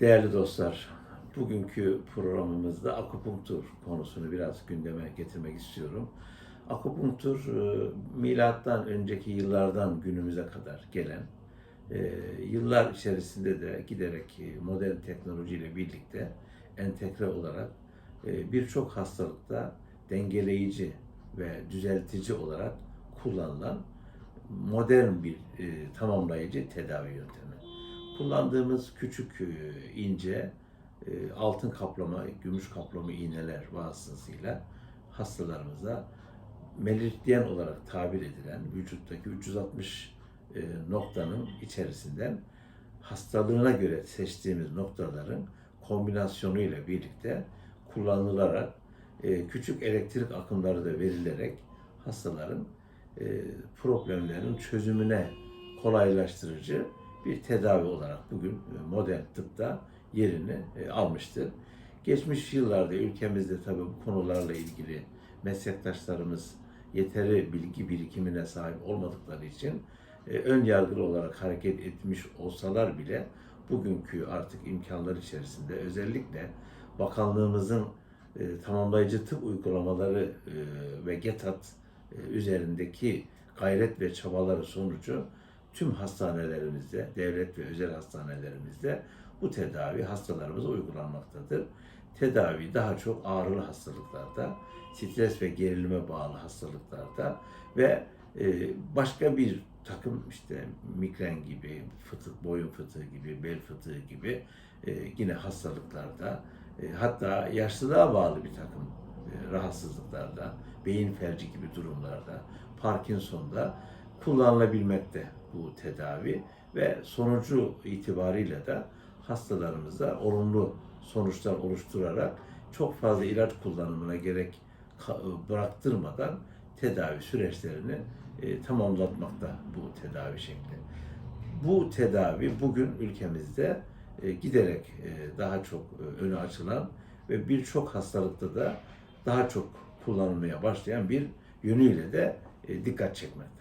Değerli dostlar, bugünkü programımızda akupunktur konusunu biraz gündeme getirmek istiyorum. Akupunktur, e, milattan önceki yıllardan günümüze kadar gelen, e, yıllar içerisinde de giderek e, modern teknolojiyle birlikte entegre olarak birçok hastalıkta dengeleyici ve düzeltici olarak kullanılan modern bir tamamlayıcı tedavi yöntemi kullandığımız küçük e, ince e, altın kaplama, gümüş kaplama iğneler vasıtasıyla hastalarımıza merityen olarak tabir edilen vücuttaki 360 e, noktanın içerisinden hastalığına göre seçtiğimiz noktaların kombinasyonuyla birlikte kullanılarak küçük elektrik akımları da verilerek hastaların problemlerin çözümüne kolaylaştırıcı bir tedavi olarak bugün e, modern tıpta yerini e, almıştır. Geçmiş yıllarda ülkemizde tabii bu konularla ilgili meslektaşlarımız yeteri bilgi birikimine sahip olmadıkları için e, ön yargılı olarak hareket etmiş olsalar bile bugünkü artık imkanlar içerisinde özellikle bakanlığımızın tamamlayıcı tıp uygulamaları ve GETAT üzerindeki gayret ve çabaları sonucu tüm hastanelerimizde, devlet ve özel hastanelerimizde bu tedavi hastalarımıza uygulanmaktadır. Tedavi daha çok ağrılı hastalıklarda, stres ve gerilime bağlı hastalıklarda ve e, başka bir takım işte migren gibi, fıtık, boyun fıtığı gibi, bel fıtığı gibi e, yine hastalıklarda e, hatta yaşlılığa bağlı bir takım rahatsızlıklarda, beyin felci gibi durumlarda, Parkinson'da kullanılabilmekte bu tedavi ve sonucu itibariyle de hastalarımıza olumlu sonuçlar oluşturarak çok fazla ilaç kullanımına gerek ka- bıraktırmadan tedavi süreçlerini e, tamamlatmakta bu tedavi şekli. Bu tedavi bugün ülkemizde e, giderek e, daha çok e, önü açılan ve birçok hastalıkta da daha çok kullanılmaya başlayan bir yönüyle de e, dikkat çekmekte.